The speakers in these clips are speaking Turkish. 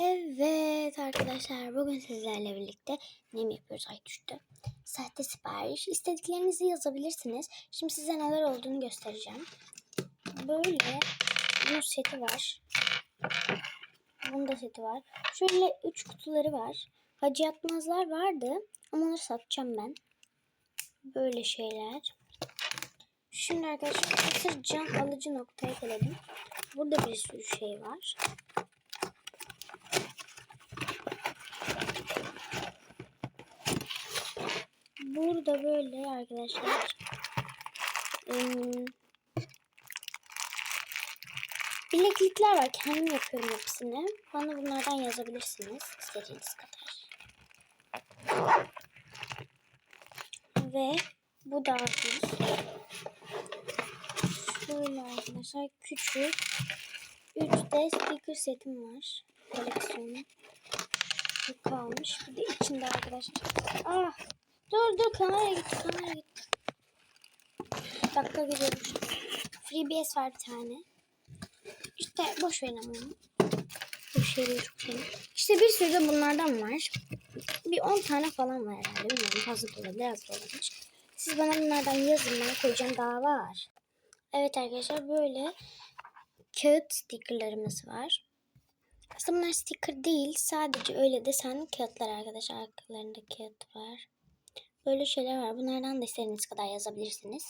Evet arkadaşlar bugün sizlerle birlikte ne yapıyoruz ay. Sahte sipariş istediklerinizi yazabilirsiniz. Şimdi size neler olduğunu göstereceğim. Böyle bunun seti var. Bunun da seti var. Şöyle üç kutuları var. Hacı yatmazlar vardı ama onları satacağım ben. Böyle şeyler. Şimdi arkadaşlar can alıcı noktaya gelelim. Burada bir sürü şey var. Burada böyle arkadaşlar ım, bileklikler var. Kendim yapıyorum hepsini. Bana bunlardan yazabilirsiniz istediğiniz kadar. Ve bu dahil. Şöyle arkadaşlar küçük 3D sticker setim var. Koleksiyonu. Bu kalmış. Bir de içinde arkadaşlar. Ah! Dur dur kamera gitti kamera gitti. Dakika gidiyormuş. FreeBS var bir tane. İşte boş verin ama onu. Bu şeyleri çok şey. İşte bir sürü de bunlardan var. Bir 10 tane falan var herhalde. Bilmiyorum fazla da olabilir az da olabilir. Siz bana bunlardan yazın ben koyacağım daha var. Evet arkadaşlar böyle kağıt stickerlarımız var. Aslında bunlar sticker değil. Sadece öyle desenli kağıtlar arkadaşlar. Arkalarında kağıt var. Böyle şeyler var. Bunlardan da istediğiniz kadar yazabilirsiniz.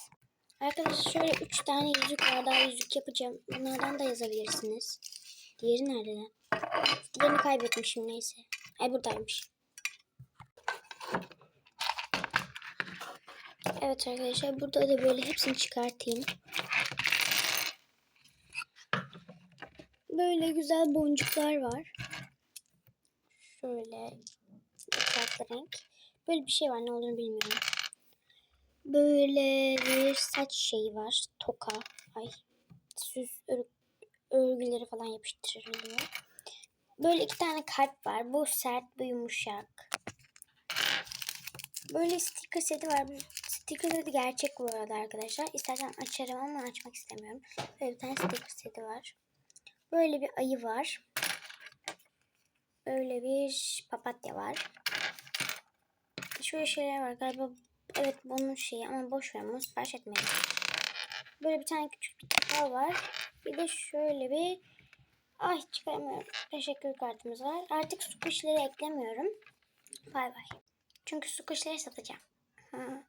Arkadaşlar şöyle 3 tane yüzük var. Daha yüzük yapacağım. Bunlardan da yazabilirsiniz. Diğeri nerede? lan? Diğerini kaybetmişim neyse. Ay buradaymış. Evet arkadaşlar burada da böyle hepsini çıkartayım. Böyle güzel boncuklar var. Şöyle farklı renk. Böyle bir şey var ne olduğunu bilmiyorum. Böyle bir saç şeyi var. Toka. Ay. Süs ör- örgüleri falan yapıştırılıyor. Böyle iki tane kalp var. Bu sert, bu yumuşak. Böyle sticker seti var. Sticker seti gerçek bu arada arkadaşlar. İstersen açarım ama açmak istemiyorum. Böyle bir tane sticker seti var. Böyle bir ayı var. Böyle bir papatya var. Şöyle şeyler var galiba. Evet bunun şeyi ama boş ver bunu sipariş etmeyelim. Böyle bir tane küçük bir takal var. Bir de şöyle bir ay çıkaramıyorum. Teşekkür kartımız var. Artık su kuşları eklemiyorum. Bay bay. Çünkü su kuşları satacağım. Hı.